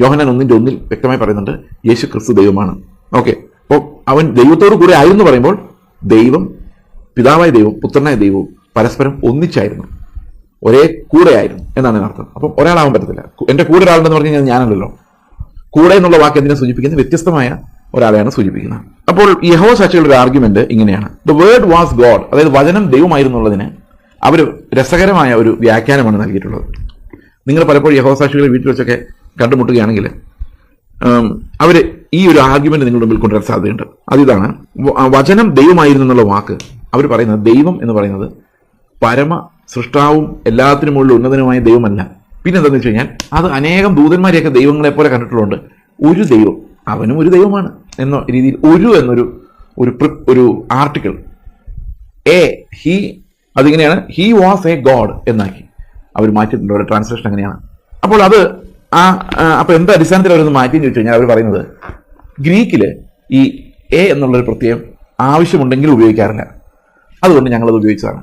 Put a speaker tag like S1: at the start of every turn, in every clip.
S1: യോഹനാൻ ഒന്നിന്റെ ഒന്നിൽ വ്യക്തമായി പറയുന്നുണ്ട് യേശു ക്രിസ്തു ദൈവമാണ്. ഓക്കെ അപ്പോൾ അവൻ ദൈവത്തോടു കൂടെ ആയിരുന്നു പറയുമ്പോൾ ദൈവം പിതാവായ ദൈവവും പുത്രനായ ദൈവവും പരസ്പരം ഒന്നിച്ചായിരുന്നു. ഒരേ കൂടെ ആയിരുന്നു എന്നാണ് അർത്ഥം. അപ്പം ഒരാളാവാൻ പറ്റത്തില്ല. എന്റെ കൂടെ ഒരാളുണ്ടെന്ന് പറഞ്ഞു കഴിഞ്ഞാൽ ഞാനല്ലല്ലോ കൂടെ എന്നുള്ള വാക്ക് എന്തിനെ സൂചിപ്പിക്കുന്നത്? വ്യത്യസ്തമായ ഒരാളെയാണ് സൂചിപ്പിക്കുന്നത്. അപ്പോൾ യഹോ സാക്ഷികളുടെ ആർഗ്യുമെന്റ് ഇങ്ങനെയാണ്. ദ വേർഡ് വാസ് ഗോഡ് അതായത് വചനം ദൈവമായിരുന്നുള്ളതിന് അവർ രസകരമായ ഒരു വ്യാഖ്യാനമാണ് നൽകിയിട്ടുള്ളത്. നിങ്ങൾ പലപ്പോഴും യഹോ സാക്ഷികളുടെ വീട്ടിൽ വെച്ചൊക്കെ കണ്ടുമുട്ടുകയാണെങ്കിൽ അവർ ഈ ഒരു ആർഗ്യുമെന്റ് നിങ്ങളുടെ മുമ്പിൽ കൊണ്ടുവരാൻ സാധ്യതയുണ്ട്. അതിതാണ് വചനം ദൈവമായിരുന്നു എന്നുള്ള വാക്ക്. അവർ പറയുന്നത് ദൈവം എന്ന് പറയുന്നത് പരമ സൃഷ്ടാവും എല്ലാത്തിനും മുകളിൽ ഉന്നതനുമായ ദൈവമല്ല. പിന്നെ എന്താണെന്ന് വെച്ച് കഴിഞ്ഞാൽ അത് അനേകം ദൂതന്മാരെയൊക്കെ ദൈവങ്ങളെ പോലെ കണ്ടിട്ടുള്ളതുകൊണ്ട് ഒരു ദൈവം അവനും ഒരു ദൈവമാണ് എന്ന രീതിയിൽ ഒരു എന്നൊരു ഒരു ഒരു ആർട്ടിക്കിൾ എ ഹി അതിങ്ങനെയാണ് ഹി വാസ് എ ഗോഡ് എന്നാക്കി. അവർ മാറ്റിയിട്ടുണ്ട് അവരുടെ ട്രാൻസ്ലേഷൻ അങ്ങനെയാണ്. അപ്പോൾ അത് ആ ആ, അപ്പൊ എന്ത് അടിസ്ഥാനത്തിൽ അവരൊന്ന് മാറ്റിയെന്ന് ചോദിച്ചു കഴിഞ്ഞാൽ അവർ പറയുന്നത് ഗ്രീക്കിൽ ഈ എ എന്നുള്ളൊരു പ്രത്യയം ആവശ്യമുണ്ടെങ്കിൽ ഉപയോഗിക്കാറില്ല. അതുകൊണ്ട് ഞങ്ങളത് ഉപയോഗിച്ചതാണ്.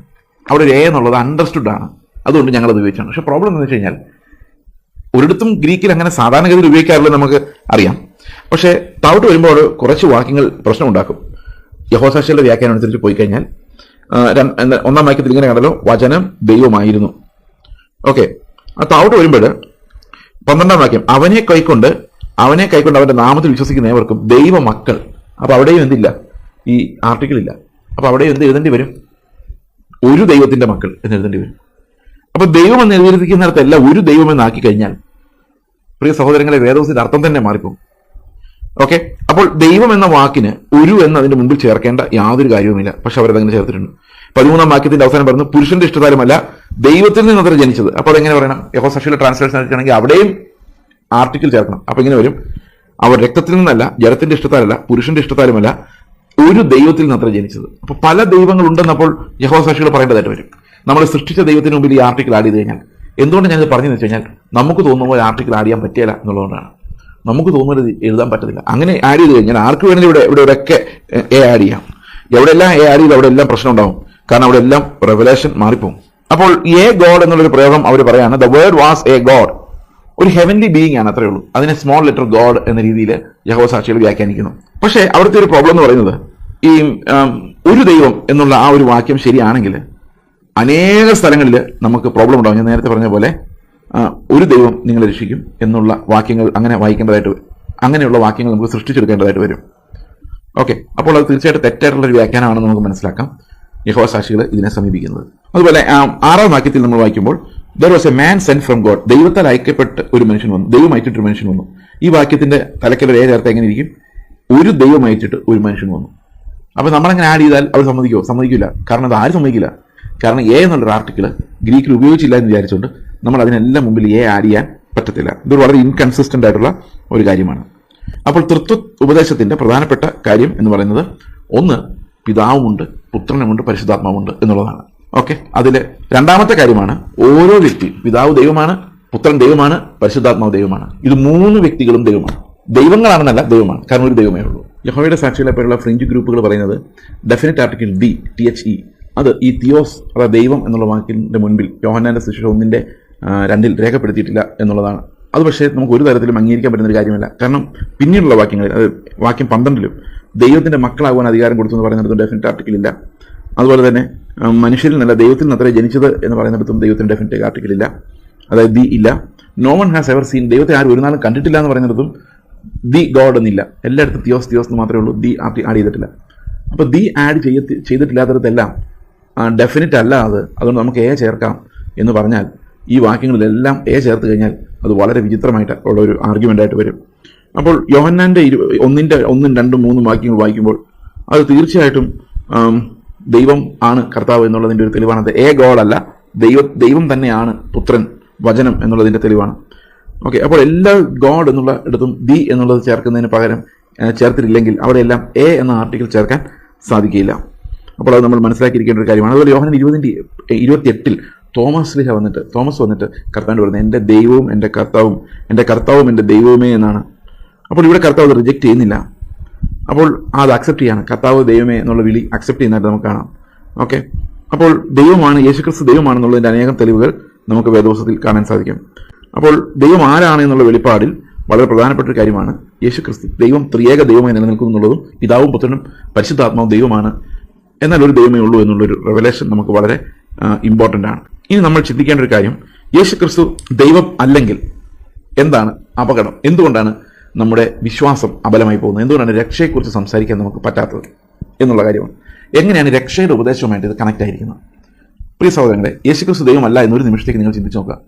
S1: അവിടെ ഒരു എ എന്നുള്ളത് അണ്ടർസ്റ്റുഡ് ആണ്. അതുകൊണ്ട് ഞങ്ങളത് ഉപയോഗിച്ചാണ് പക്ഷെ പ്രോബ്ലം എന്ന് വെച്ച് കഴിഞ്ഞാൽ ഒരിടത്തും ഗ്രീക്കിൽ അങ്ങനെ സാധാരണഗതിയിൽ ഉപയോഗിക്കാറില്ല നമുക്ക് അറിയാം. പക്ഷേ താവട്ട് വരുമ്പോൾ കുറച്ച് വാക്യങ്ങൾ പ്രശ്നമുണ്ടാക്കും. യഹോസാക്ഷിയുടെ വ്യാഖ്യാനം അനുസരിച്ച് പോയി കഴിഞ്ഞാൽ ഒന്നാം വാക്യത്തിൽ ഇങ്ങനെ കണ്ടല്ലോ വചനം ദൈവമായിരുന്നു. ഓക്കെ. ആ താവട്ട് വരുമ്പോൾ പന്ത്രണ്ടാം വാക്യം അവനെ കൈക്കൊണ്ട് അവനെ കൈക്കൊണ്ട് അവന്റെ നാമത്തിൽ വിശ്വസിക്കുന്ന ഏവർക്കും ദൈവ മക്കൾ അപ്പൊ അവിടെയും എന്തില്ല? ഈ ആർട്ടിക്കിൾ ഇല്ല അപ്പൊ അവിടെയും എന്ത് എഴുതേണ്ടി വരും? ഒരു ദൈവത്തിന്റെ മക്കൾ എന്ന് എഴുതേണ്ടി വരും. അപ്പൊ ദൈവം എന്ന് എഴുതിയിരിക്കുന്നിടത്തല്ല ഒരു ദൈവം എന്നാക്കി കഴിഞ്ഞാൽ പ്രിയ സഹോദരങ്ങളെ വേദവസിന്റെ അർത്ഥം തന്നെ മാറിപ്പോകും. ഓക്കെ? അപ്പോൾ ദൈവം എന്ന വാക്കിന് ഒരു എന്ന് അതിന്റെ മുമ്പിൽ ചേർക്കേണ്ട യാതൊരു കാര്യവുമില്ല. പക്ഷെ അവരതങ്ങനെ ചേർത്തിട്ടുണ്ട്. പതിമൂന്നാം വാക്യത്തിന്റെ അവസാനം പറഞ്ഞു പുരുഷന്റെ ഇഷ്ടതാലുമല്ല ദൈവത്തിൽ നിന്ന് അത്ര ജനിച്ചത്. അപ്പോൾ അതെങ്ങനെ പറയണം? യഹോ സഷിയുടെ ട്രാൻസ്ലേഷൻ ആണെങ്കിൽ അവിടെയും ആർട്ടിക്കിൾ ചേർക്കണം. അപ്പൊ ഇങ്ങനെ വരും. അവർ രക്തത്തിൽ നിന്നല്ല ജലത്തിന്റെ ഇഷ്ടത്താലല്ല പുരുഷന്റെ ഇഷ്ടത്താലുമല്ല ഒരു ദൈവത്തിൽ നിന്ന് അത്ര ജനിച്ചത്. അപ്പൊ പല ദൈവങ്ങൾ ഉണ്ടെന്നപ്പോൾ യഹോ സാക്ഷികൾ പറയേണ്ടതായിട്ട് വരും. നമ്മൾ സൃഷ്ടിച്ച ദൈവത്തിന് മുമ്പിൽ ഈ ആർട്ടിക്കിൾ ആഡ് ചെയ്ത് കഴിഞ്ഞാൽ എന്തുകൊണ്ട് ഞാനിത് പറഞ്ഞു വെച്ച് കഴിഞ്ഞാൽ നമുക്ക് തോന്നുമ്പോൾ ആർട്ടിക്കിൾ ആഡ് ചെയ്യാൻ പറ്റിയല്ല എന്നുള്ളതുകൊണ്ടാണ്. നമുക്ക് തോന്നുന്നത് എഴുതാൻ പറ്റത്തില്ല. അങ്ങനെ ആഡ് ചെയ്ത് കഴിഞ്ഞാൽ ആർക്ക് വേണമെങ്കിലും ഇവിടെ ഇവിടെ ഇവിടെയൊക്കെ എ ആഡ് ചെയ്യാം. എവിടെയെല്ലാം എ ആഡ് ചെയ്ത് അവിടെ എല്ലാം പ്രശ്നം ഉണ്ടാവും? കാരണം അവിടെ എല്ലാം റെവലേഷൻ മാറിപ്പോകും അപ്പോൾ എ ഗോഡ് എന്നുള്ളൊരു പ്രയോഗം അവർ പറയാണ് the word was a god ഒരു ഹെവൻലി ബീയിങ് ആണ് അത്രേ ഉള്ളൂ. അതിനെ സ്മോൾ ലെറ്റർ ഗോഡ് എന്ന രീതിയിൽ യഹോ സാക്ഷികൾ വ്യാഖ്യാനിക്കുന്നു. പക്ഷേ അവിടുത്തെ ഒരു പ്രോബ്ലം എന്ന് പറയുന്നത് ഈ ഒരു ദൈവം എന്നുള്ള ആ ഒരു വാക്യം ശരിയാണെങ്കിൽ അനേക സ്ഥലങ്ങളിൽ നമുക്ക് പ്രോബ്ലം ഉണ്ടാവും. ഞാൻ നേരത്തെ പറഞ്ഞ പോലെ ഒരു ദൈവം നിങ്ങളെ രക്ഷിക്കും എന്നുള്ള വാക്യങ്ങൾ അങ്ങനെ വായിക്കേണ്ടതായിട്ട്. അങ്ങനെയുള്ള വാക്യങ്ങൾ നമുക്ക് സൃഷ്ടിച്ചെടുക്കേണ്ടതായിട്ട് വരും. ഓക്കെ. അപ്പോൾ അത് തീർച്ചയായിട്ടും തെറ്റായിട്ടുള്ള ഒരു വ്യാഖ്യാനമാണെന്ന് നമുക്ക് മനസ്സിലാക്കാം. യഹോവ സാക്ഷികൾ ഇതിനെ സമീപിക്കുന്നത്. അതുപോലെ ആറാം വാക്യത്തിൽ നമ്മൾ വായിക്കുമ്പോൾ there was a man sent from God ദൈവത്താൽ അയക്കപ്പെട്ട ഒരു മനുഷ്യൻ വന്നു. ദൈവം അയച്ചിട്ട് ഒരു മനുഷ്യൻ വന്നു. ഈ വാക്യത്തിന്റെ തലക്കൽ ഒരു ഏ ചേർത്ത് എങ്ങനെ ഇരിക്കും? ഒരു ദൈവം അയച്ചിട്ട് ഒരു മനുഷ്യൻ വന്നു. അപ്പൊ നമ്മളങ്ങനെ ആഡ് ചെയ്താൽ അവർ സമ്മതിക്കുമോ സമ്മതിക്കില്ല. കാരണം അത് ആരും സമ്മതിക്കില്ല. കാരണം എ എന്നുള്ളൊരു ആർട്ടിക്കിൾ ഗ്രീക്കിൽ ഉപയോഗിച്ചില്ല എന്ന് വിചാരിച്ചുകൊണ്ട് നമ്മൾ അതിനെല്ലാം മുമ്പിൽ എ ആഡ് ചെയ്യാൻ പറ്റത്തില്ല. ഇതൊരു വളരെ ഇൻകൺസിസ്റ്റന്റ് ആയിട്ടുള്ള ഒരു കാര്യമാണ്. അപ്പോൾ തൃത്വ ഉപദേശത്തിന്റെ പ്രധാനപ്പെട്ട കാര്യം എന്ന് പറയുന്നത് ഒന്ന് പിതാവുമുണ്ട് പുത്രനുമുണ്ട് പരിശുദ്ധാത്മാവുമുണ്ട് എന്നുള്ളതാണ്. ഓക്കെ അതിലെ രണ്ടാമത്തെ കാര്യമാണ് ഓരോ വ്യക്തി പിതാവ് ദൈവമാണ് പുത്രൻ ദൈവമാണ് പരിശുദ്ധാത്മാവ് ദൈവമാണ്. ഇത് മൂന്ന് വ്യക്തികളും ദൈവമാണ്. ദൈവങ്ങളാണെന്നല്ല ദൈവമാണ്. കാരണം ഒരു ദൈവമേ ഉള്ളൂ. യഹോയുടെ സാക്ഷികളെ പോലുള്ള ഫ്രഞ്ച് ഗ്രൂപ്പുകൾ പറയുന്നത് definite article the T H E അത് ഈ തിയോസ് അഥവാ ദൈവം എന്നുള്ള വാക്കിന്റെ മുൻപിൽ യോഹന്നാന്റെ ശിശു ഒന്നിന്റെ രണ്ടിൽ രേഖപ്പെടുത്തിയിട്ടില്ല എന്നുള്ളതാണ്. അത് പക്ഷേ നമുക്ക് ഒരു തരത്തിലും അംഗീകരിക്കാൻ പറ്റുന്ന ഒരു കാര്യമല്ല. കാരണം പിന്നീടുള്ള വാക്യങ്ങളിൽ അത് വാക്യം പന്ത്രണ്ടിലും ദൈവത്തിന്റെ മക്കളാകുവാൻ അധികാരം കൊടുത്തു എന്ന് പറയുന്നിടത്തും ഡെഫിനറ്റ് ആർട്ടിക്കിൾ ഇല്ല. അതുപോലെ തന്നെ മനുഷ്യരിൽ നിന്നല്ല ദൈവത്തിൽ നിന്ന് അത്ര ജനിച്ചത് എന്ന് പറയുന്നിടത്തും ദൈവത്തിന് ഡെഫിനറ്റ് ആർട്ടിക്കിൾ ഇല്ല. അതായത് ദി ഇല്ല. No one has ever seen ദൈവത്തെ ആരും ഒരു നാളും കണ്ടിട്ടില്ല എന്ന് പറയുന്നിടത്തും ദി ഗോഡ് എന്നില്ല. എല്ലായിടത്തും തിയോസ് തിയോസ് എന്ന് മാത്രമേ ഉള്ളൂ. ദി ആർട്ടി ആഡ് ചെയ്തിട്ടില്ല. അപ്പോൾ ദി ആഡ് ചെയ്യ ചെയ്തിട്ടില്ലാത്തടത്തെല്ലാം ഡെഫിനറ്റ് അല്ല അത്. അതുകൊണ്ട് നമുക്ക് എ ചേർക്കാം എന്ന് പറഞ്ഞാൽ ഈ വാക്യങ്ങളിലെല്ലാം എ ചേർത്ത് കഴിഞ്ഞാൽ അത് വളരെ വിചിത്രമായിട്ട് ഉള്ള ഒരു ആർഗ്യുമെന്റ് ആയിട്ട് വരും. അപ്പോൾ യോഹന്നാന്റെ ഇരു ഒന്നിന്റെ ഒന്നും രണ്ടും മൂന്നും വാക്യങ്ങൾ വായിക്കുമ്പോൾ അത് തീർച്ചയായിട്ടും ദൈവം ആണ് കർത്താവ് എന്നുള്ളതിന്റെ ഒരു തെളിവാണ്. അത് ഏ ഗോഡ് അല്ല ദൈവ ദൈവം തന്നെയാണ് പുത്രൻ വചനം എന്നുള്ളതിന്റെ തെളിവാണ്. ഓക്കെ അപ്പോൾ എല്ലാ ഗോഡ് എന്നുള്ള ഇടത്തും ദി എന്നുള്ളത് ചേർക്കുന്നതിന് പകരം ചേർത്തിട്ടില്ലെങ്കിൽ അവിടെയെല്ലാം എ എന്ന ആർട്ടിക്കിൾ ചേർക്കാൻ സാധിക്കില്ല. അപ്പോൾ അത് നമ്മൾ മനസ്സിലാക്കിയിരിക്കേണ്ട ഒരു കാര്യമാണ്. അതുപോലെ യോഹനൻ ഇരുപതിന്റെ ഇരുപത്തിയെട്ടിൽ തോമസ് ലിഹ വന്നിട്ട് തോമസ് വന്നിട്ട് കർത്താവിന്റെ പറയുന്നത് എന്റെ ദൈവവും എന്റെ കർത്താവും എന്റെ കർത്താവും എന്റെ ദൈവവുമേ എന്നാണ് അപ്പോൾ ഇവിടെ കർത്താവ് അത് റിജക്റ്റ് ചെയ്യുന്നില്ല. അപ്പോൾ അത് അക്സെപ്റ്റ് ചെയ്യാണ്. കർത്താവ് ദൈവമേ എന്നുള്ള വിളി അക്സെപ്റ്റ് ചെയ്യുന്നതായിട്ട് നമുക്ക് കാണാം. ഓക്കെ അപ്പോൾ ദൈവമാണ് യേശുക്രിസ്തു ദൈവമാണെന്നുള്ളതിന്റെ അനേകം തെളിവുകൾ നമുക്ക് വേദോസത്തിൽ കാണാൻ സാധിക്കും. അപ്പോൾ ദൈവം ആരാണ് എന്നുള്ള വെളിപ്പാടിൽ വളരെ പ്രധാനപ്പെട്ട ഒരു കാര്യമാണ് യേശുക്രിസ്തു. ദൈവം ത്രിയേക ദൈവമായി നിലനിൽക്കുന്നു എന്നുള്ളതും പിതാവും പുത്രനും പരിശുദ്ധാത്മാവും ദൈവമാണ് എന്നാൽ ഒരു ദൈവമേ ഉള്ളൂ എന്നുള്ളൊരു റെവലേഷൻ നമുക്ക് വളരെ ഇമ്പോർട്ടന്റ് ആണ്. ഇനി നമ്മൾ ചിന്തിക്കേണ്ട ഒരു കാര്യം യേശുക്രിസ്തു ദൈവം അല്ലെങ്കിൽ എന്താണ് അപകടം? എന്തുകൊണ്ടാണ് നമ്മുടെ വിശ്വാസം അബലമായി പോകുന്നത്. എന്തുകൊണ്ടാണ് രക്ഷയെക്കുറിച്ച് സംസാരിക്കാൻ നമുക്ക് പറ്റാത്തത് എന്നുള്ള കാര്യമാണ്. എങ്ങനെയാണ് രക്ഷയുടെ ഉപദേശവുമായിട്ട് ഇത് കണക്ട് ആയിരിക്കുന്നത്? പ്രിയ സഹോദരങ്ങളെ യേശുക്രിസ്തു ദൈവമല്ല എന്നൊരു നിമിഷത്തേക്ക് നിങ്ങൾ ചിന്തിച്ച് നോക്കുക.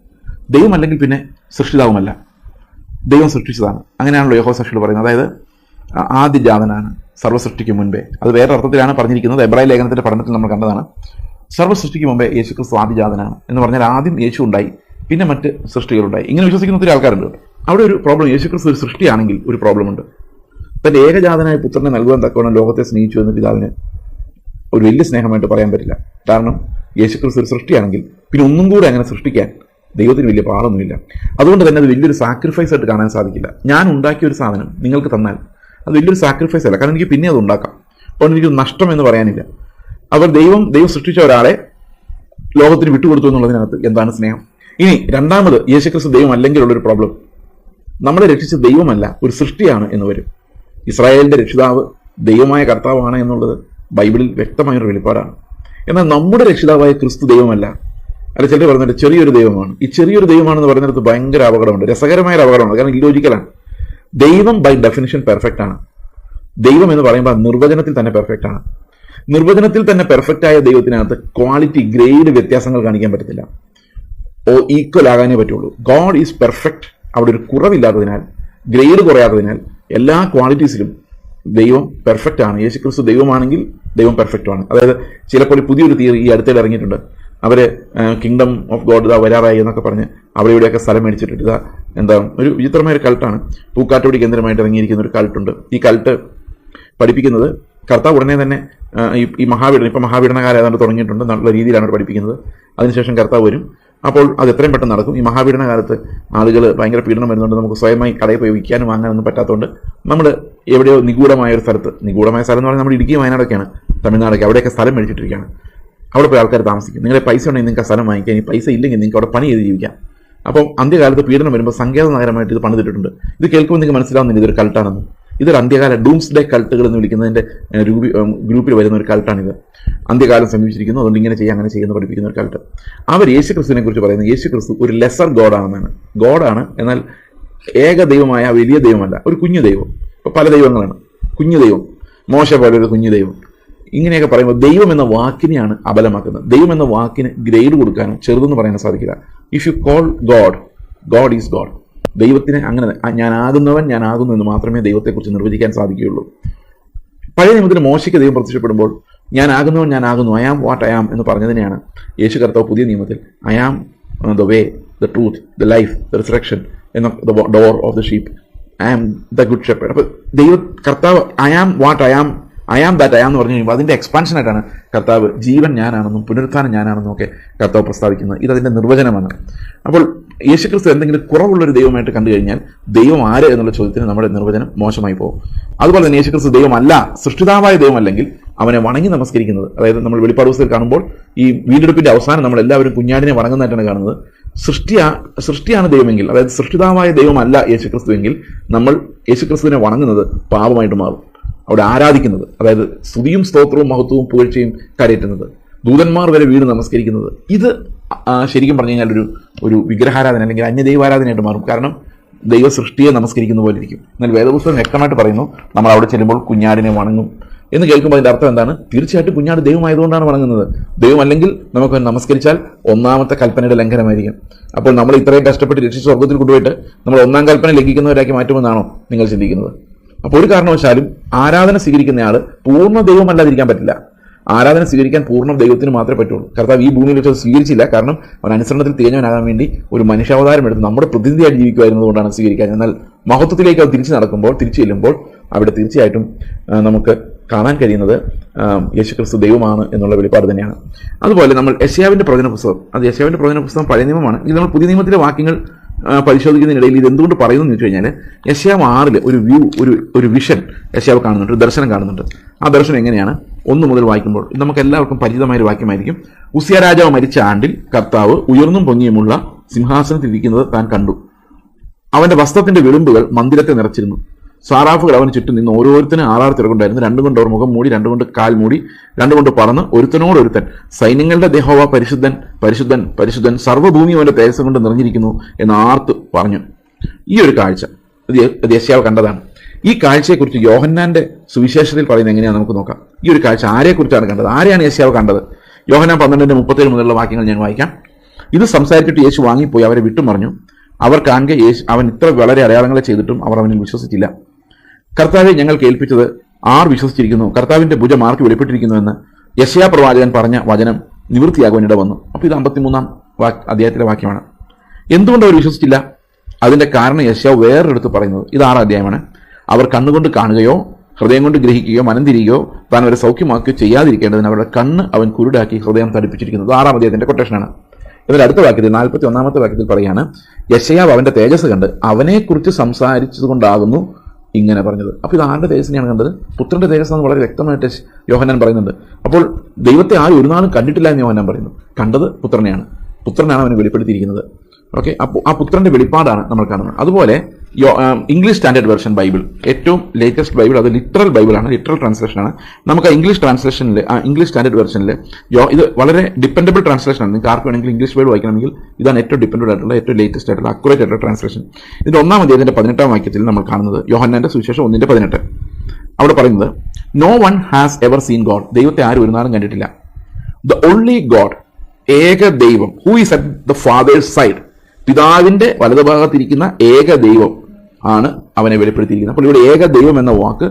S1: ദൈവമല്ലെങ്കിൽ പിന്നെ സൃഷ്ടിതാവുമല്ല. ദൈവം സൃഷ്ടിച്ചതാണ്. അങ്ങനെയാണല്ലോ യഹോ സൃഷ്ടികൾ പറയുന്നത്. അതായത് ആദ്യ ജാതനാണ് സർവസൃഷ്ടിക്ക് മുൻപേ. അത് വേറെ അർത്ഥത്തിലാണ് പറഞ്ഞിരിക്കുന്നത്. എബ്രായ ലേഖനത്തിന്റെ പഠനത്തിൽ നമ്മൾ കണ്ടതാണ്. സർവസൃഷ്ടിക്ക് മുമ്പേ യേശുക്രിസ്തു ആദിജാതനാണ് എന്ന് പറഞ്ഞാൽ ആദ്യം യേശു ഉണ്ടായി. പിന്നെ മറ്റ് സൃഷ്ടികളുണ്ടായി. ഇങ്ങനെ വിശ്വസിക്കുന്ന ഒത്തിരി ആൾക്കാരുണ്ട്. അവിടെ ഒരു പ്രോബ്ലം യേശുക്രിസ്തു ഒരു സൃഷ്ടിയാണെങ്കിൽ ഒരു പ്രോബ്ലമുണ്ട് തന്റെ ഏകജാതനായ പുത്രനെ നൽകുവാൻ തക്കവണ്ണം ലോകത്തെ സ്നേഹിച്ചു എന്ന് പിതാവിന് ഒരു വലിയ സ്നേഹമായിട്ട് പറയാൻ പറ്റില്ല. കാരണം യേശുക്രിസ്തു ഒരു സൃഷ്ടിയാണെങ്കിൽ പിന്നെ ഒന്നും കൂടെ അങ്ങനെ സൃഷ്ടിക്കാൻ ദൈവത്തിന് വലിയ പാടൊന്നുമില്ല. അതുകൊണ്ട് തന്നെ അത് വലിയൊരു സാക്രിഫൈസ് ആയിട്ട് കാണാൻ സാധിക്കില്ല. ഞാൻ ഉണ്ടാക്കിയ ഒരു സാധനം നിങ്ങൾക്ക് തന്നാൽ അത് വലിയൊരു സാക്രിഫൈസ് അല്ല. കാരണം എനിക്ക് പിന്നെ അത് ഉണ്ടാക്കാം. അതുകൊണ്ട് എനിക്ക് നഷ്ടം എന്ന് പറയാനില്ല. അവർ ദൈവം ദൈവം സൃഷ്ടിച്ച ഒരാളെ ലോകത്തിന് വിട്ടുകൊടുത്തു എന്നുള്ളതിനകത്ത് എന്താണ് സ്നേഹം? ഇനി രണ്ടാമത് യേശുക്രിസ്തു ദൈവം അല്ലെങ്കിൽ ഉള്ളൊരു പ്രോബ്ലം നമ്മളെ രക്ഷിച്ച ദൈവമല്ല ഒരു സൃഷ്ടിയാണ് എന്ന് വരും. ഇസ്രായേലിന്റെ രക്ഷിതാവ് ദൈവമായ കർത്താവാണ് എന്നുള്ളത് ബൈബിളിൽ വ്യക്തമായൊരു വെളിപ്പാടാണ്. എന്നാൽ നമ്മുടെ രക്ഷിതാവായ ക്രിസ്തു ദൈവമല്ല. അല്ല ചിലർ പറഞ്ഞിട്ട് ചെറിയൊരു ദൈവമാണ്. ഈ ചെറിയൊരു ദൈവമാണെന്ന് പറയുന്നിടത്ത് ഭയങ്കര അപകടമുണ്ട്. രസകരമായ ഒരു അപകടമാണ്. കാരണം ഇല്ലോജിക്കലാണ് ദൈവം ബൈ ഡെഫിനിഷൻ പെർഫെക്റ്റ് ആണ്. ദൈവം എന്ന് പറയുമ്പോൾ നിർവചനത്തിൽ തന്നെ പെർഫെക്റ്റ് ആണ്. നിർവചനത്തിൽ തന്നെ പെർഫെക്റ്റ് ആയ ദൈവത്തിനകത്ത് ക്വാളിറ്റി ഗ്രേഡ് വ്യത്യാസങ്ങൾ കാണിക്കാൻ പറ്റത്തില്ല. ഓ ഈക്വൽ ആകാനേ പറ്റുള്ളൂ. ഗോഡ് ഈസ് പെർഫെക്റ്റ് അവിടെ ഒരു കുറവില്ലാത്തതിനാൽ ഗ്രേഡ് കുറയാത്തതിനാൽ എല്ലാ ക്വാളിറ്റീസിലും ദൈവം പെർഫെക്റ്റ് ആണ്. യേശുക്രിസ്തു ദൈവമാണെങ്കിൽ ദൈവം പെർഫെക്റ്റ് ആണ്. അതായത് ചിലപ്പോൾ പുതിയൊരു തിയറി ഈ അടുത്തിടെ ഇറങ്ങിയിട്ടുണ്ട്. അവർ കിങ്ഡം ഓഫ് ഗോഡ് ഇതാ വരാറായി എന്നൊക്കെ പറഞ്ഞ് അവിടെ ഇവിടെയൊക്കെ സ്ഥലം മേടിച്ചിട്ട് ഇതാ എന്താ ഒരു വിചിത്രമായ ഒരു കൾട്ടാണ് പൂക്കാട്ടുപടി കേന്ദ്രമായിട്ട് ഇറങ്ങിയിരിക്കുന്ന ഒരു കൾട്ടുണ്ട് ഈ കൾട്ട് പഠിപ്പിക്കുന്നത് കർത്താവ് ഉടനെ തന്നെ ഈ മഹാപീഡനം ഇപ്പം മഹാപീഡനകാലം ഏതാണ്ട് തുടങ്ങിയിട്ടുണ്ട്. നല്ല രീതിയിലാണ് അവർ പഠിപ്പിക്കുന്നത്. അതിനുശേഷം കർത്താവ് വരും. അപ്പോൾ അത് എത്രയും പെട്ടെന്ന് നടക്കും. ഈ മഹാപീഡന കാലത്ത് ആളുകൾ ഭയങ്കര പീഡനം വരുന്നുണ്ട് നമുക്ക് സ്വയമായി കടയിൽ പോയി വിൽക്കാനും വാങ്ങാനൊന്നും പറ്റാത്തതുകൊണ്ട് നമ്മൾ എവിടെയോ നിഗൂഢമായ ഒരു സ്ഥലത്ത് നിഗൂഢമായ സ്ഥലം എന്ന് പറഞ്ഞാൽ നമ്മുടെ ഇടുക്കി വയനാടൊക്കെയാണ് തമിഴ്നാടൊക്കെ അവിടെയൊക്കെ സ്ഥലം മേടിച്ചിട്ടിരിക്കുകയാണ്. അവിടെ പോയി ആൾക്കാർ താമസിക്കും. നിങ്ങളെ പൈസ ഉണ്ടെങ്കിൽ നിങ്ങൾക്ക് സ്ഥലം വാങ്ങിക്കാം. ഇനി പൈസ ഇല്ലെങ്കിൽ നിങ്ങൾക്ക് അവിടെ പണി ചെയ്ത് ജീവിക്കാം. അപ്പം അന്ത്യകാലത്ത് പീഡനം വരുമ്പോൾ സങ്കേത നഗരമായിട്ട് ഇത് പണിതിട്ടുണ്ട്. ഇത് കേൾക്കുമ്പോൾ നിങ്ങൾക്ക് മനസ്സിലാവുന്നില്ല ഇതൊരു കൾട്ടാണെന്ന് ഇതൊരു അന്ത്യകാല ഡൂംസ് ഡേ കൾട്ടുകൾ എന്ന് വിളിക്കുന്നതിന്റെ രൂപ രൂപി ഗ്രൂപ്പിൽ വരുന്ന ഒരു കൾട്ടാണിത് അന്ത്യകാലം സമീപിച്ചിരിക്കുന്നു അതുകൊണ്ട് ഇങ്ങനെ ചെയ്യാം അങ്ങനെ ചെയ്യുന്ന പഠിപ്പിക്കുന്ന ഒരു കൾട്ട് അവർ യേശു ക്രിസ്തുവിനെ കുറിച്ച് പറയുന്നത് യേശു ക്രിസ്തു ഒരു ലെസർ ഗോഡാണെന്നാണ് ഗോഡാണ് എന്നാൽ ഏക ദൈവമായ വലിയ ദൈവമല്ല ഒരു കുഞ്ഞു ദൈവം. ഇപ്പോൾ പല ദൈവങ്ങളാണ്. കുഞ്ഞു ദൈവം. മോശ പോലെ ഒരു കുഞ്ഞു ദൈവം. ഇങ്ങനെയൊക്കെ പറയുമ്പോൾ ദൈവം എന്ന വാക്കിനെയാണ് അബലമാക്കുന്നത് ദൈവം എന്ന വാക്കിന് ഗ്രേഡ് കൊടുക്കാനോ ചെറുതെന്ന് പറയാനോ സാധിക്കില്ല. If you call God God is God ദൈവത്തിനെ അങ്ങനെ ഞാനാകുന്നവൻ ഞാനാകുന്നു എന്ന് മാത്രമേ ദൈവത്തെക്കുറിച്ച് നിർവചിക്കാൻ സാധിക്കുകയുള്ളൂ. പഴയ നിയമത്തിൽ മോശയ്ക്ക് ദൈവം പ്രത്യക്ഷപ്പെടുമ്പോൾ ഞാനാകുന്നവൻ ഞാനാകുന്നു അയാം വാട്ട് അയാം എന്ന് പറഞ്ഞതിനെയാണ് യേശു കർത്താവ് പുതിയ നിയമത്തിൽ I am the way the truth the life the resurrection എന്ന the door of the sheep I am the good shepherd അപ്പോൾ ദൈവ കർത്താവ് am what I am that am എന്ന് പറഞ്ഞു കഴിയുമ്പോൾ അതിന്റെ എക്സ്പാൻഷൻ ആയിട്ടാണ് കർത്താവ് ജീവൻ ഞാനാണെന്നും പുനരുത്ഥാനം ഞാനാണെന്നും ഒക്കെ കർത്താവ് പ്രസ്താവിക്കുന്നത്. ഇത് അതിന്റെ നിർവചനമാണ്. അപ്പോൾ യേശുക്രിസ്തു എന്തെങ്കിലും കുറവുള്ളൊരു ദൈവമായിട്ട് കണ്ടു കഴിഞ്ഞാൽ ദൈവം ആര് എന്നുള്ള ചോദ്യത്തിന് നമ്മുടെ നിർവചനം മോശമായി പോകും. അതുപോലെ തന്നെ യേശുക്രിസ്തു ദൈവമല്ല സൃഷ്ടിതാവായ ദൈവമല്ലെങ്കിൽ അവനെ വണങ്ങി നമസ്കരിക്കുന്നത് അതായത് നമ്മൾ വെളിപ്പാട് ദിവസത്തിൽ കാണുമ്പോൾ ഈ വീണ്ടെടുപ്പിന്റെ അവസാനം നമ്മൾ എല്ലാവരും കുഞ്ഞാടിനെ വണങ്ങുന്നതായിട്ടാണ് കാണുന്നത്. സൃഷ്ടിയാ സൃഷ്ടിയാണ് ദൈവമെങ്കിൽ അതായത് സൃഷ്ടിതാവായ ദൈവമല്ല യേശുക്രിസ്തുവെങ്കിൽ നമ്മൾ യേശുക്രിസ്തുവിനെ വണങ്ങുന്നത് പാപമായിട്ട് മാറും. അവിടെ ആരാധിക്കുന്നത് അതായത് സ്തുതിയും സ്തോത്രവും മഹത്വവും പുകഴ്ചയും കരയറ്റുന്നത് ദൂതന്മാർ വരെ വീട് നമസ്കരിക്കുന്നത് ഇത് ശരിക്കും പറഞ്ഞു കഴിഞ്ഞാൽ ഒരു ഒരു വിഗ്രഹാരാധന അല്ലെങ്കിൽ അന്യദൈവാരാധനയായിട്ട് മാറും. കാരണം ദൈവ സൃഷ്ടിയെ നമസ്കരിക്കുന്ന പോലെ ഇരിക്കും. എന്നാൽ വേദപുസ്തകം വ്യക്തമായിട്ട് പറയുന്നു നമ്മൾ അവിടെ ചെല്ലുമ്പോൾ കുഞ്ഞാടിനെ വണങ്ങും. എന്ന് കേൾക്കുമ്പോൾ അതിന്റെ അർത്ഥം എന്താണ്? തീർച്ചയായിട്ടും കുഞ്ഞാട് ദൈവമായതുകൊണ്ടാണ് വണങ്ങുന്നത്. ദൈവം അല്ലെങ്കിൽ നമുക്ക് നമസ്കരിച്ചാൽ ഒന്നാമത്തെ കൽപ്പനയുടെ ലംഘനമായിരിക്കും. അപ്പോൾ നമ്മൾ ഇത്രയും കഷ്ടപ്പെട്ട് രക്ഷിച്ച് സ്വർഗത്തിൽ കൊണ്ടുപോയിട്ട് നമ്മൾ ഒന്നാം കൽപ്പന ലംഘിക്കുന്നവരാക്കി മാറ്റുമെന്നാണോ നിങ്ങൾ ചിന്തിക്കുന്നത്? അപ്പോൾ ഒരു കാരണവശാലും ആരാധന സ്വീകരിക്കുന്നയാൾ പൂർണ ദൈവമല്ലാതിരിക്കാൻ പറ്റില്ല. ആരാധന സ്വീകരിക്കാൻ പൂർണ ദൈവത്തിന് മാത്രമേ പറ്റുള്ളൂ. കർത്താവ് ഈ ഭൂമിയിൽ വെച്ച് സ്വീകരിച്ചില്ല. കാരണം അവൻ അനുസരണത്തിൽ തികഞ്ഞവനാകാൻ വേണ്ടി ഒരു മനുഷ്യാവതാരം എടുത്ത് നമ്മുടെ പ്രതിനിധിയായിട്ട് ജീവിക്കുമായിരുന്നതുകൊണ്ടാണ് സ്വീകരിക്കാൻ. എന്നാൽ മഹത്വത്തിലേക്ക് അത് തിരിച്ചു നടക്കുമ്പോൾ തിരിച്ചു ചെല്ലുമ്പോൾ അവിടെ തീർച്ചയായിട്ടും നമുക്ക് കാണാൻ കഴിയുന്നത് യേശുക്രിസ്തു ദൈവമാണ് എന്നുള്ള വെളിപ്പാട് തന്നെയാണ്. അതുപോലെ നമ്മൾ യശയാവിന്റെ പ്രവചന പുസ്തകം അത് യശയാവിന്റെ പ്രവചന പുസ്തകം പഴയ നിയമമാണ്. ഇത് നമ്മൾ പുതിയ നിയമത്തിലെ വാക്യങ്ങൾ പരിശോധിക്കുന്നതിനിടയിൽ ഇത് എന്തുകൊണ്ട് പറയുന്നു എന്ന് വെച്ച് കഴിഞ്ഞാൽ യശാവ് ആറിൽ ഒരു വ്യൂ ഒരു ഒരു വിഷൻ യശാവ് കാണുന്നുണ്ട് ഒരു ദർശനം കാണുന്നുണ്ട്. ആ ദർശനം എങ്ങനെയാണ്? ഒന്ന് മുതൽ വായിക്കുമ്പോൾ നമുക്ക് എല്ലാവർക്കും പരിചിതമായ ഒരു വാക്യമായിരിക്കും. ഉസിയ രാജാവ് മരിച്ച ആണ്ടിൽ കർത്താവ് ഉയർന്നും പൊങ്ങിയുമുള്ള സിംഹാസനത്തിൽ ഇരിക്കുന്നത് താൻ കണ്ടു. അവന്റെ വസ്ത്രത്തിന്റെ വിളിമ്പുകൾ മന്ദിരത്തെ നിറച്ചിരുന്നു. സാറാഫുകൾ അവന് ചുറ്റും നിന്ന് ഓരോരുത്തരും ആറാറ് തിരക്കുണ്ടായിരുന്നു. രണ്ടുകൊണ്ട് അവർ മുഖം മൂടി രണ്ടുകൊണ്ട് കാൽ മൂടി രണ്ടുകൊണ്ട് പറന്ന് ഒരുത്തനോടൊരുത്തൻ. സൈന്യങ്ങളുടെ ദേഹോവ പരിശുദ്ധൻ പരിശുദ്ധൻ പരിശുദ്ധൻ സർവഭൂമി അവന്റെ തേജസ് കൊണ്ട് നിറഞ്ഞിരിക്കുന്നു എന്ന് ആർത്ത് പറഞ്ഞു. ഈ ഒരു കാഴ്ച ദേശ്യാവ് കണ്ടതാണ്. ഈ കാഴ്ചയെക്കുറിച്ച് യോഹന്നാന്റെ സുവിശേഷത്തിൽ പറയുന്നത് എങ്ങനെയാണ് നമുക്ക് നോക്കാം. ഈ ഒരു കാഴ്ച ആരെക്കുറിച്ചാണ് കണ്ടത്? ആരെയാണ് യേശയ്യാവ് കണ്ടത്? യോഹന്നാൻ പന്ത്രണ്ടിന്റെ മുപ്പത്തേഴ് മുതലുള്ള വാക്യങ്ങൾ ഞാൻ വായിക്കാം. ഇത് സംസാരിച്ചിട്ട് യേശു വാങ്ങിപ്പോയി അവരെ വിട്ടുമറിഞ്ഞു. അവർ കാണുക യേശു അവൻ ഇത്ര വളരെ അടയാളങ്ങളെ ചെയ്തിട്ടും അവർ അവനിൽ വിശ്വസിച്ചില്ല. കർത്താവെ ഞങ്ങൾ കേൾപ്പിച്ചത് ആർ വിശ്വസിച്ചിരിക്കുന്നു. കർത്താവിന്റെ ഭുജം ആർക്ക് വെളിപ്പെട്ടിരിക്കുന്നുവെന്ന് യശയാ പ്രവാചകൻ പറഞ്ഞ വചനം നിവൃത്തിയാകുവാൻ ഇട വന്നു അപ്പോൾ ഇത് അമ്പത്തിമൂന്നാം വാക് അദ്ദേഹത്തിലെ വാക്യമാണ്. എന്തുകൊണ്ട് അവർ വിശ്വസിച്ചില്ല? അതിന്റെ കാരണം യശ വേറൊരിടത്ത് പറയുന്നത്. ഇത് ആറാം അധ്യായമാണ്. അവർ കണ്ണുകൊണ്ട് കാണുകയോ ഹൃദയം കൊണ്ട് ഗ്രഹിക്കുകയോ മനം തിരികയോ താൻ അവരെ സൗഖ്യമാക്കുകയോ ചെയ്യാതിരിക്കേണ്ടതിന് അവരുടെ കണ്ണ് അവൻ കുരുടാക്കി ഹൃദയം തടിപ്പിച്ചിരിക്കുന്നത്. ആറാം അദ്ദേഹത്തിന്റെ കൊട്ടേഷനാണ് എന്നാൽ അടുത്ത വാക്യത്തിൽ നാൽപ്പത്തി ഒന്നാമത്തെ വാക്യത്തിൽ പറയാണ് യശയാവ് അവന്റെ തേജസ് കണ്ട് അവനെക്കുറിച്ച് സംസാരിച്ചതുകൊണ്ടാകുന്നു ഇങ്ങനെ പറഞ്ഞത്. അപ്പോൾ ഇത് ആരുടെ തേജസ്സിനെയാണ് കണ്ടത്? പുത്രന്റെ തേജസ് എന്ന് വളരെ വ്യക്തമായിട്ട് യോഹനാൻ പറയുന്നുണ്ട്. അപ്പോൾ ദൈവത്തെ ആരും ഒരു നാളും കണ്ടിട്ടില്ല എന്ന് യോഹനാൻ പറയുന്നു. കണ്ടത് പുത്രനെയാണ്. പുത്രനാണ് അവനെ വെളിപ്പെടുത്തിയിരിക്കുന്നത്. ഓക്കെ അപ്പോൾ ആ പുത്രന്റെ വെളിപ്പാടാണ് നമ്മൾ കാണുന്നത്. അതുപോലെ ഇംഗ്ലീഷ് സ്റ്റാൻഡേർഡ് വെർഷൻ ബൈബിൾ ഏറ്റവും ലേറ്റസ്റ്റ് ബൈബിൾ അത് ലിറ്ററൽ ബൈബിളാണ് ലിറ്ററൽ ട്രാൻസ്ലേഷൻ ആണ്. നമുക്ക് ആ ഇംഗ്ലീഷ് ട്രാൻസ്ലേഷനിൽ ആ ഇംഗ്ലീഷ് സ്റ്റാൻഡേർഡ് വെർഷനിൽ യോ ഇത് വളരെ ഡിപ്പെൻഡബിൾ ട്രാൻസ്ലേഷനാണ് നിങ്ങൾക്ക് ആർക്ക് വേണമെങ്കിലും ഇംഗ്ലീഷ് വേർഡ് വായിക്കണമെങ്കിൽ ഇതാണ് ഏറ്റവും ഡിപ്പെൻഡബിൾ ആയിട്ടുള്ള ഏറ്റവും ലേറ്റസ്റ്റ് ആയിട്ടുള്ള അക്യുറേറ്റ് ആയിട്ടുള്ള ട്രാൻസ്ലേഷൻ ഇതിന്റെ ഒന്നാം അധ്യായത്തിന്റെ പതിനെട്ടാം വാക്യത്തിൽ നമ്മൾ കാണുന്നത്? യോഹന്നാന്റെ സുവിശേഷം ഒന്നിന്റെ പതിനെട്ട്. അവിടെ പറയുന്നത് no one has ever seen God ദൈവത്തെ ആരും ഒരു നാളും കണ്ടിട്ടില്ല. ദ ഓൺലി ഗോഡ് ഏക ദൈവം who is at the father's side പിതാവിന്റെ വലതുഭാഗത്തിരിക്കുന്ന ഏക ദൈവം ആണ് അവനെ വെളിപ്പെടുത്തിയിരിക്കുന്നത്. അപ്പോൾ ഇവിടെ ഏക ദൈവം എന്ന വാക്ക്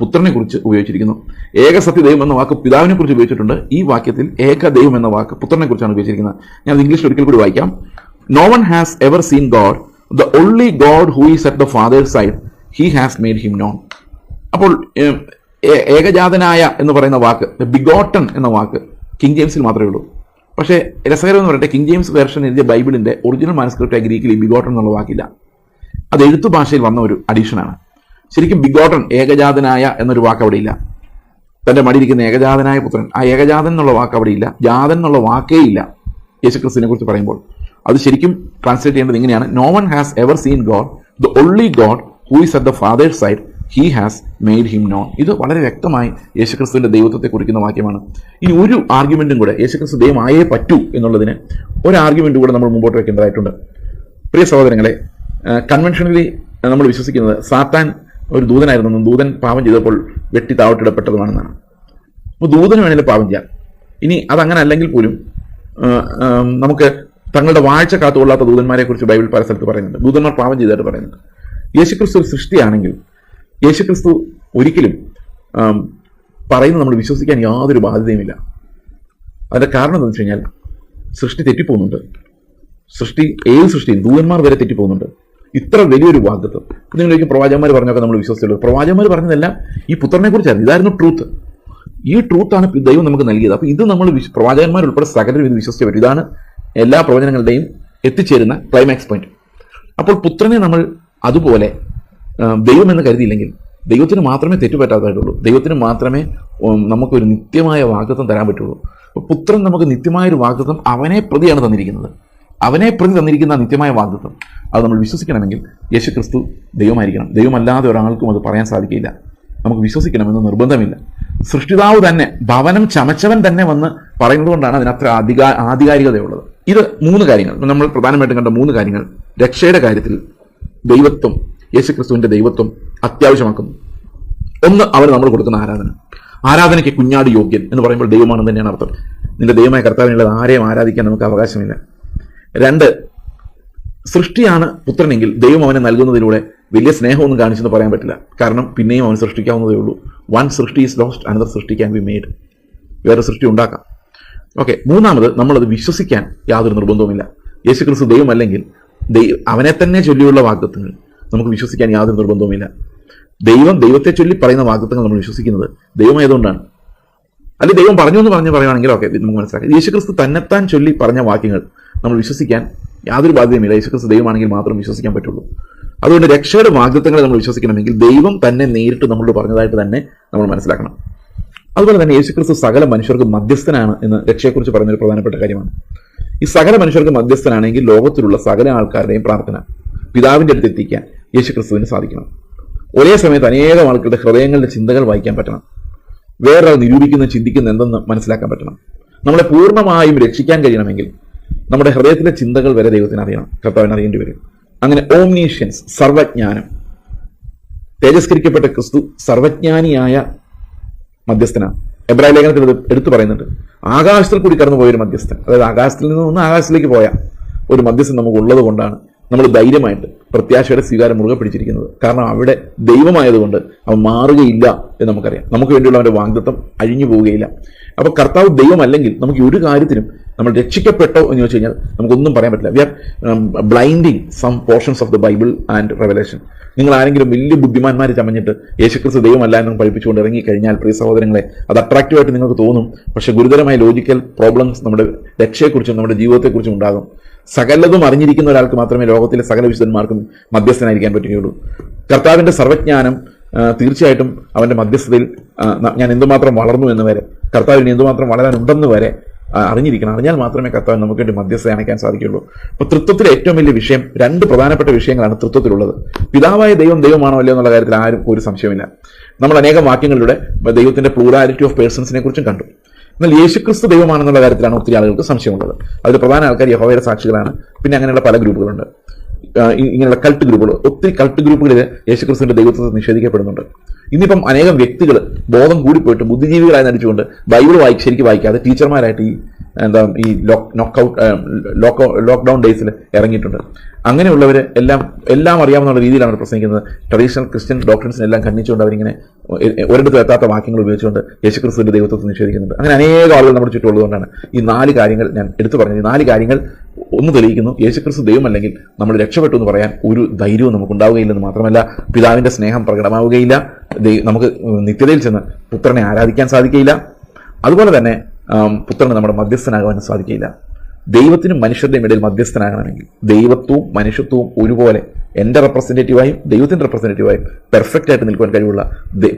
S1: പുത്രനെ കുറിച്ച് ഉപയോഗിച്ചിരിക്കുന്നു. ഏക സത്യ ദൈവം എന്ന വാക്ക് പിതാവിനെ കുറിച്ച് ഉപയോഗിച്ചിട്ടുണ്ട്. ഈ വാക്യത്തിൽ ഏക ദൈവം എന്ന വാക്ക് പുത്രനെ കുറിച്ചാണ് ഉപയോഗിച്ചിരിക്കുന്നത്. ഞാൻ അത് ഇംഗ്ലീഷിൽ ഒരിക്കൽ കൂടി വായിക്കാം. No one has ever seen God the only God who is at the father's side he has made him known അപ്പോൾ ഏകജാതനായ എന്ന് പറയുന്ന വാക്ക് ബിഗോട്ടൺ എന്ന വാക്ക് കിങ് ജെയിംസിൽ മാത്രമേ ഉള്ളൂ. പക്ഷേ രസകരം എന്ന് പറയട്ടെ കിങ് ജെയിംസ് വേർഷൻ എഴുതിയ ബൈബിളിന്റെ ഒറിജിനൽ മാനസ്ക്രിപ്റ്റ് ഗ്രീക്കിൽ ബിഗോട്ടൺ എന്നുള്ള വാക്കില്ല. അത് എഴുത്തു ഭാഷയിൽ വന്ന ഒരു അഡീഷനാണ് ശരിക്കും ബിഗോട്ടൺ ഏകജാതനായ എന്നൊരു വാക്ക് അവിടെ ഇല്ല. തന്റെ മടിയിരിക്കുന്ന ഏകജാതനായ പുത്രൻ ആ ഏകജാതൻ എന്നുള്ള വാക്ക് അവിടെ ഇല്ല. ജാതൻ എന്നുള്ള വാക്കേ ഇല്ല. യേശുക്രിസ്തുവിനെ കുറിച്ച് പറയുമ്പോൾ. അത് ശരിക്കും ട്രാൻസ്ലേറ്റ് ചെയ്യേണ്ടത് ഇങ്ങനെയാണ്. No one has ever seen God the only God who is at the father's side he has made him known ഇത് വളരെ വ്യക്തമായി യേശുക്രിസ്തുവിന്റെ ദൈവത്വത്തെ കുറിക്കുന്ന വാക്യമാണ്. ഇനി ഒരു ആർഗ്യുമെന്റും കൂടെ യേശുക്രിസ്തു ദൈവമായേ പറ്റൂ എന്നുള്ളതിന് ഒരു ആർഗ്യുമെന്റ് കൂടെ നമ്മൾ മുമ്പോട്ട് വെക്കേണ്ടതായിട്ടുണ്ട്. പ്രിയ സഹോദരങ്ങളെ കൺവെൻഷനലി നമ്മൾ വിശ്വസിക്കുന്നത് സാത്താൻ ഒരു ദൂതനായിരുന്നെന്നും ദൂതൻ പാപം ചെയ്തപ്പോൾ വെട്ടി താവട്ടിടപ്പെട്ടതുമാണെന്നാണ് അപ്പോൾ ദൂതന് വേണേലും പാപം ചെയ്യാം. ഇനി അതങ്ങനെ അല്ലെങ്കിൽ പോലും നമുക്ക് തങ്ങളുടെ വാഴ്ച കാത്തുകൊള്ളാത്ത ദൂതന്മാരെ കുറിച്ച് ബൈബിൾ പല സ്ഥലത്ത് പറയുന്നുണ്ട്. ദൂതന്മാർ പാപം ചെയ്തതായിട്ട് പറയുന്നുണ്ട്. യേശുക്രിസ്തു ഒരു സൃഷ്ടിയാണെങ്കിൽ യേശുക്രിസ്തു ഒരിക്കലും പറയുന്നത് നമ്മൾ വിശ്വസിക്കാൻ യാതൊരു ബാധ്യതയുമില്ല. അതിന്റെ കാരണം എന്താണെന്ന് വെച്ച് കഴിഞ്ഞാൽ സൃഷ്ടി തെറ്റിപ്പോകുന്നുണ്ട്. സൃഷ്ടി ഏത് സൃഷ്ടിയും ദൂതന്മാർ വരെ തെറ്റിപ്പോകുന്നുണ്ട്. ഇത്ര വലിയൊരു വാഗ്ദത്വം നിങ്ങളിലേക്ക് പ്രവാചകന്മാർ പറഞ്ഞൊക്കെ നമ്മൾ വിശ്വസിച്ചുള്ളൂ. പ്രവാചകന്മാർ പറഞ്ഞതെല്ലാം ഈ പുത്രനെ കുറിച്ചായിരുന്നു. ഇതായിരുന്നു ട്രൂത്ത് ഈ ട്രൂത്താണ് ദൈവം നമുക്ക് നൽകിയത്. അപ്പോൾ ഇത് നമ്മൾ പ്രവാചകന്മാർ ഉൾപ്പെടെ സകലരും ഇത് വിശ്വസിച്ചേ പറ്റും. ഇതാണ് എല്ലാ പ്രവചനങ്ങളുടെയും എത്തിച്ചേരുന്ന ക്ലൈമാക്സ് പോയിന്റ് അപ്പോൾ പുത്രനെ നമ്മൾ അതുപോലെ ആ, ദൈവം എന്ന് കരുതിയില്ലെങ്കിൽ ദൈവത്തിന് മാത്രമേ തെറ്റുപറ്റാത്തതായിട്ടുള്ളൂ ദൈവത്തിന് മാത്രമേ നമുക്കൊരു നിത്യമായ വാഗ്ദത്വം തരാൻ പറ്റുള്ളൂ. പുത്രൻ നമുക്ക് നിത്യമായൊരു വാഗ്ദത്വം അവനെ പ്രതിയാണ് തന്നിരിക്കുന്നത്. അവനെ പ്രതി തന്നിരിക്കുന്ന നിത്യമായ വാഗ്ദത്വം അത് നമ്മൾ വിശ്വസിക്കണമെങ്കിൽ യേശു ക്രിസ്തു ദൈവമായിരിക്കണം. ദൈവമല്ലാതെ ഒരാൾക്കും അത് പറയാൻ സാധിക്കില്ല നമുക്ക് വിശ്വസിക്കണമെന്ന് നിർബന്ധമില്ല. സൃഷ്ടിതാവ് തന്നെ ഭവനം ചമച്ചവൻ തന്നെ വന്ന് പറയുന്നത് കൊണ്ടാണ് അതിനത്ര അധികാ ആധികാരികതയുള്ളത്. ഇത് മൂന്ന് കാര്യങ്ങൾ. നമ്മൾ പ്രധാനമായിട്ടും കണ്ട മൂന്ന് കാര്യങ്ങൾ. രക്ഷയുടെ കാര്യത്തിൽ ദൈവത്വം യേശുക്രിസ്തുവിന്റെ ദൈവത്വം അത്യാവശ്യമാക്കുന്നു. ഒന്ന് അവർ നമ്മൾ കൊടുക്കുന്ന ആരാധന. ആരാധനയ്ക്ക് കുഞ്ഞാട് യോഗ്യൻ എന്ന് പറയുമ്പോൾ ദൈവമാണെന്ന് തന്നെയാണ് അർത്ഥം. നിന്റെ ദൈവമായ കർത്താവിനുള്ളത് ആരെയും ആരാധിക്കാൻ നമുക്ക് അവകാശമില്ല. രണ്ട് സൃഷ്ടിയാണ് പുത്രനെങ്കിൽ ദൈവം അവനെ നൽകുന്നതിലൂടെ വലിയ സ്നേഹമൊന്നും കാണിച്ചെന്ന് പറയാൻ പറ്റില്ല. കാരണം പിന്നെയും അവൻ സൃഷ്ടിക്കാവുന്നതേ ഉള്ളൂ. വൺ സൃഷ്ടി ഈസ് ലോസ്റ്റ് അനദർ സൃഷ്ടി ക്യാൻ ബി മെയ്ഡ് വേറെ സൃഷ്ടി ഉണ്ടാക്കാം. ഓക്കെ മൂന്നാമത് നമ്മളത് വിശ്വസിക്കാൻ യാതൊരു നിർബന്ധവുമില്ല. യേശുക്രിസ്തു ദൈവമല്ലെങ്കിൽ ദൈവം അവനെ തന്നെ ചൊല്ലിയുള്ള വാഗ്ദത്തങ്ങൾ. നമുക്ക് വിശ്വസിക്കാൻ യാതൊരു നിർബന്ധവുമില്ല ദൈവം ദൈവത്തെ ചൊല്ലി പറയുന്ന വാഗ്ദത്തങ്ങൾ നമ്മൾ വിശ്വസിക്കുന്നത് ദൈവമായതുകൊണ്ടാണ്. അല്ലെങ്കിൽ ദൈവം പറഞ്ഞു എന്ന് പറഞ്ഞ് പറയുകയാണെങ്കിൽ ഓക്കെ നമുക്ക് മനസ്സിലാക്കാം. യേശുക്രിസ്തു തന്നെത്താൻ ചൊല്ലി പറഞ്ഞ വാക്യങ്ങൾ നമ്മൾ വിശ്വസിക്കാൻ യാതൊരു ബാധ്യതയുമില്ല യേശുക്രിസ്തു ദൈവമാണെങ്കിൽ മാത്രം വിശ്വസിക്കാൻ പറ്റുള്ളൂ. അതുകൊണ്ട് രക്ഷയുടെ വാഗ്ദത്തങ്ങളെ നമ്മൾ വിശ്വസിക്കണമെങ്കിൽ ദൈവം തന്നെ നേരിട്ട് നമ്മളോട് പറഞ്ഞതായിട്ട് തന്നെ നമ്മൾ മനസ്സിലാക്കണം. അതുപോലെ തന്നെ യേശുക്രിസ്തു സകല മനുഷ്യർക്ക് മധ്യസ്ഥനാണ് എന്ന് രക്ഷയെക്കുറിച്ച് പറയുന്ന ഒരു പ്രധാനപ്പെട്ട കാര്യമാണ്. ഈ സകല മനുഷ്യർക്ക് മധ്യസ്ഥനാണെങ്കിൽ ലോകത്തിലുള്ള സകല ആൾക്കാരുടെയും പ്രാർത്ഥന. പിതാവിന്റെ അടുത്ത് എത്തിക്കാൻ യേശു ക്രിസ്തുവിന് സാധിക്കണം. ഒരേ സമയത്ത് അനേകം ആൾക്കാരുടെ ഹൃദയങ്ങളുടെ ചിന്തകൾ വായിക്കാൻ പറ്റണം. വേറൊരാൾ നിരൂപിക്കുന്ന ചിന്തിക്കുന്ന എന്തെന്ന് മനസ്സിലാക്കാൻ പറ്റണം. നമ്മളെ പൂർണമായും രക്ഷിക്കാൻ കഴിയണമെങ്കിൽ നമ്മുടെ ഹൃദയത്തിലെ ചിന്തകൾ വരെ ദൈവത്തിന് അറിയണം. കർത്താവിന് അറിയേണ്ടി വരും. അങ്ങനെ ഓംനീഷ്യൻസ് സർവജ്ഞാനം തേജസ്കരിക്കപ്പെട്ട ക്രിസ്തു സർവജ്ഞാനിയായ മധ്യസ്ഥനാണ്. എബ്രാഹിം ലേഖനത്തിൽ എടുത്തു പറയുന്നുണ്ട്. ആകാശത്തിൽ കൂടി കടന്നു പോയൊരു മധ്യസ്ഥൻ. അതായത് ആകാശത്തിൽ നിന്ന് ഒന്ന് ആകാശത്തിലേക്ക് പോയ ഒരു മധ്യസ്ഥൻ നമുക്ക് ഉള്ളത് കൊണ്ടാണ് നമ്മൾ ധൈര്യമായിട്ട് പ്രത്യാശയുടെ സ്വീകാരം മുറുകെ പിടിച്ചിരിക്കുന്നത്. കാരണം അവിടെ ദൈവമായതുകൊണ്ട് അവൻ മാറുകയില്ല എന്ന് നമുക്കറിയാം. നമുക്ക് വേണ്ടിയുള്ള അവന്റെ വാഗ്ദത്വം അഴിഞ്ഞു പോവുകയില്ല. അപ്പോൾ കർത്താവ് ദൈവമല്ലെങ്കിൽ നമുക്ക് ഒരു കാര്യത്തിനും നമ്മൾ രക്ഷിക്കപ്പെട്ടോ എന്ന് ചോദിച്ചു കഴിഞ്ഞാൽ നമുക്കൊന്നും പറയാൻ പറ്റില്ല. We are blinding some portions of the Bible and revelation നിങ്ങൾ ആരെങ്കിലും വലിയ ബുദ്ധിമാന്മാരെ ചമഞ്ഞിട്ട് യേശുക്രിസ്തു ദൈവമല്ല എന്ന് പഠിപ്പിച്ചുകൊണ്ട് ഇറങ്ങി കഴിഞ്ഞാൽ പ്രിയ സഹോദരങ്ങളെ അത് അട്രാക്റ്റീവായിട്ട് നിങ്ങൾക്ക് തോന്നും. പക്ഷേ ഗുരുതരമായ ലോജിക്കൽ പ്രോബ്ലംസ് നമ്മുടെ രക്ഷയെക്കുറിച്ചും നമ്മുടെ ജീവിതത്തെക്കുറിച്ചും ഉണ്ടാകും. സകലതും അറിഞ്ഞിരിക്കുന്ന ഒരാൾക്ക് മാത്രമേ ലോകത്തിലെ സകല വിശുദ്ധന്മാർക്കും മധ്യസ്ഥനായിരിക്കാൻ പറ്റുകയുള്ളൂ. കർത്താവിന്റെ സർവജ്ഞാനം തീർച്ചയായിട്ടും അവന്റെ മധ്യസ്ഥതയിൽ ഞാൻ എന്തുമാത്രം വളർന്നു എന്ന് വരെ കർത്താവിന് എന്തുമാത്രം വളരാനുണ്ടെന്ന് വരെ അറിഞ്ഞിരിക്കണം. അറിഞ്ഞാൽ മാത്രമേ കർത്താവ് നമുക്ക് വേണ്ടി മധ്യസ്ഥ അണയ്ക്കാൻ സാധിക്കുള്ളൂ അപ്പൊ തൃത്വത്തിലെ ഏറ്റവും വലിയ വിഷയം രണ്ട് പ്രധാനപ്പെട്ട വിഷയങ്ങളാണ് തൃത്വത്തിലുള്ളത്. പിതാവായ ദൈവം ദൈവമാണോ അല്ലയോ എന്നുള്ള കാര്യത്തിൽ ആരും ഒരു സംശയമില്ല നമ്മൾ അനേകം വാക്യങ്ങളിലൂടെ ദൈവത്തിന്റെ പ്ലൂറാലിറ്റി ഓഫ് പേഴ്സൺസിനെ കുറിച്ചും കണ്ടു. എന്നാൽ യേശുക്രിസ്തു ദൈവമാണെന്നുള്ള കാര്യത്തിലാണ് ഒത്തിരി ആളുകൾക്ക് സംശയമുള്ളത്. അതിൽ പ്രധാന ആൾക്കാർ യഹോവയുടെ സാക്ഷികളാണ്. പിന്നെ അങ്ങനെയുള്ള പല ഗ്രൂപ്പുകളുണ്ട്. ഇങ്ങനെയുള്ള കൾട്ട് ഗ്രൂപ്പുകൾ. ഒത്തിരി കൾട്ട് ഗ്രൂപ്പുകളിൽ യേശുക്രിസ്തുവിന്റെ ദൈവത്വത്തെ നിഷേധിക്കപ്പെടുന്നുണ്ട്. ഇന്നിപ്പം അനേകം വ്യക്തികൾ ബോധം കൂടിപ്പോയിട്ട് ബുദ്ധിജീവികളായി നടിച്ചുകൊണ്ട് ബൈബിൾ വായിക്ക് ശരിക്കും വായിക്കാതെ ടീച്ചർമാരായിട്ട് ഈ എന്താ ഈ ലോക്ക് നോക്കൗട്ട് ലോക്ക് ലോക്ക്ഡൗൺ ഡേയ്സിൽ ഇറങ്ങിയിട്ടുണ്ട്. അങ്ങനെയുള്ളവർ എല്ലാം എല്ലാം അറിയാവുന്ന രീതിയിലാണ് അവർ പ്രസംഗിക്കുന്നത്. ട്രഡീഷണൽ ക്രിസ്ത്യൻ ഡോക്ടറിൻസിനെ എല്ലാം ഖണ്ഡിച്ചുകൊണ്ട് അവരിങ്ങനെ ഒരിടത്തും എത്താത്ത വാക്യങ്ങൾ ഉപയോഗിച്ചുകൊണ്ട് യേശുക്രിസ്തുവിന്റെ ദൈവത്വത്തെ നിഷേധിക്കുന്നുണ്ട്. അങ്ങനെ അനേക ആളുകൾ നമ്മുടെ ചുറ്റുമുള്ളതുകൊണ്ടാണ് ഈ നാല് കാര്യങ്ങൾ ഞാൻ എടുത്തു പറഞ്ഞത്. ഈ നാല് കാര്യങ്ങൾ ഒന്ന് തെളിയിക്കുന്നു. യേശുക്രിസ്തു ദൈവമല്ലെങ്കിൽ നമ്മൾ രക്ഷപ്പെട്ടു എന്ന് പറയാൻ ഒരു ധൈര്യവും നമുക്ക് ഉണ്ടാവുകയില്ലെന്ന് മാത്രമല്ല പിതാവിന്റെ സ്നേഹം പ്രകടമാവുകയില്ല. നമുക്ക് നിത്യതയിൽ ചെന്ന് പുത്രനെ ആരാധിക്കാൻ സാധിക്കില്ല അതുപോലെ തന്നെ പുത്രന് നമ്മുടെ മധ്യസ്ഥനാകാൻ സാധിക്കില്ല. ദൈവത്തിനും മനുഷ്യരുടെയും ഇടയിൽ മധ്യസ്ഥനാകണമെങ്കിൽ ദൈവത്വവും മനുഷ്യത്വവും ഒരുപോലെ എന്റെ റെപ്രസെന്റേറ്റീവായും ദൈവത്തിന്റെ റെപ്രസെന്റേറ്റീവായും പെർഫെക്റ്റ് ആയിട്ട് നിൽക്കുവാൻ കഴിവുള്ള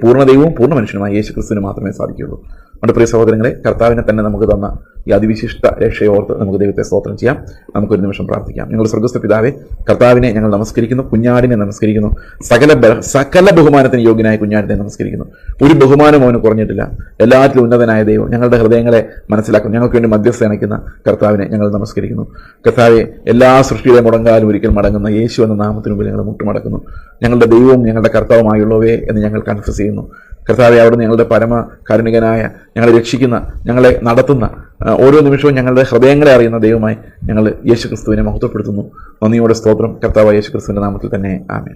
S1: പൂർണ ദൈവവും പൂർണ മനുഷ്യനുമായ യേശു ക്രിസ്തുവിന് മാത്രമേ സാധിക്കുകയുള്ളൂ. നമ്മുടെ പ്രിയ സഹോദരങ്ങളെ കർത്താവിനെ തന്നെ നമുക്ക് തന്ന ഈ അതിവിശിഷ്ട രക്ഷയോർത്ത് നമുക്ക് ദൈവത്തെ സ്തോത്രം ചെയ്യാം. നമുക്കൊരു നിമിഷം പ്രാർത്ഥിക്കാം. ഞങ്ങൾ സ്വർഗസ്ഥ പിതാവെ കർത്താവിനെ ഞങ്ങൾ നമസ്കരിക്കുന്നു കുഞ്ഞാടിനെ നമസ്കരിക്കുന്നു. സകല സകല ബഹുമാനത്തിന് യോഗ്യനായ കുഞ്ഞാടിനെ നമസ്കരിക്കുന്നു. ഒരു ബഹുമാനം അവന് കുറഞ്ഞിട്ടില്ല. എല്ലാറ്റിലും ഉന്നതനായ ദൈവം ഞങ്ങളുടെ ഹൃദയങ്ങളെ മനസ്സിലാക്കുന്നു. ഞങ്ങൾക്ക് വേണ്ടി മധ്യസ്ഥ അണയ്ക്കുന്ന കർത്താവിനെ ഞങ്ങൾ നമസ്കരിക്കുന്നു. കർത്താവെ എല്ലാ സൃഷ്ടിയുടെ മുടങ്ങാലും ഒരിക്കൽ മടങ്ങുന്ന യേശു എന്ന നാമത്തിനുമ്പിൽ ഞങ്ങൾ മുട്ടുമടക്കുന്നു. ഞങ്ങളുടെ ദൈവവും ഞങ്ങളുടെ കർത്താവുമായുള്ളവേ എന്ന് ഞങ്ങൾ കൺഫ്യസ് ചെയ്യുന്നു. കർത്താവെ അവിടുന്ന് ഞങ്ങളുടെ പരമ കാരുണികനായ ഞങ്ങളെ രക്ഷിക്കുന്ന ഞങ്ങളെ നടത്തുന്ന ഓരോ നിമിഷവും ഞങ്ങളുടെ ഹൃദയങ്ങളെ അറിയുന്ന ദൈവമായി ഞങ്ങൾ യേശുക്രിസ്തുവിനെ മഹത്വപ്പെടുത്തുന്നു. നന്ദിയോടെ സ്തോത്രം. കർത്താവ് യേശുക്രിസ്തുവിന്റെ നാമത്തിൽ തന്നെ. ആമേൻ.